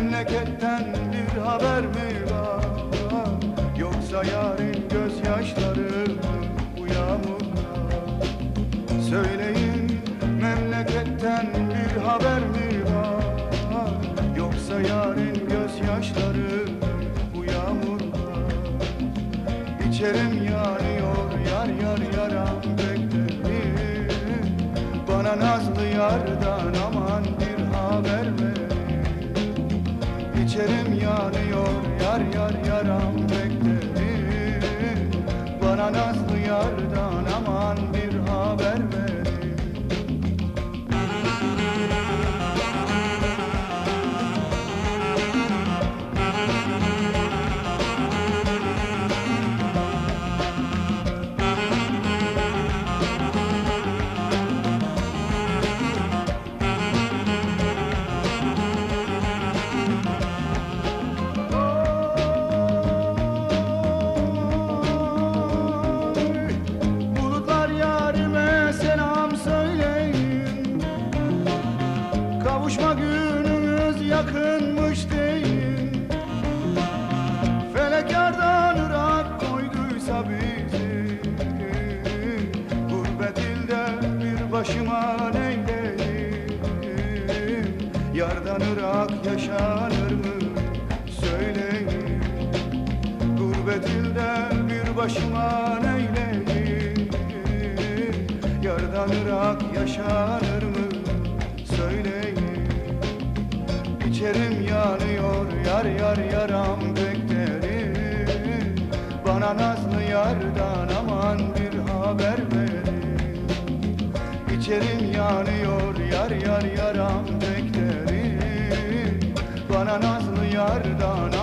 memleketten bir haber mi var? Yoksa yarın gözyaşları bu yağmurda Söyleyin memleketten bir haber mi var? Yoksa yarın gözyaşları bu yağmurda İçerim yanıyor yar yar yaram beklerim Bana nazlı yardan aman bir haber verin İçerim yanıyor yar yar yaram beklerim Bana nazlı yardan bizi. Gurbet bir başıma neyleyim? Yardan yaşanır mı? Söyleyin. Gurbet ilde bir başıma neyleyim? Yardan yaşanır mı? Söyleyin. İçerim yanıyor yar yar yaram yardan aman bir haber verin. İçerim yanıyor yar yar yaram beklerim. Bana nazlı yardan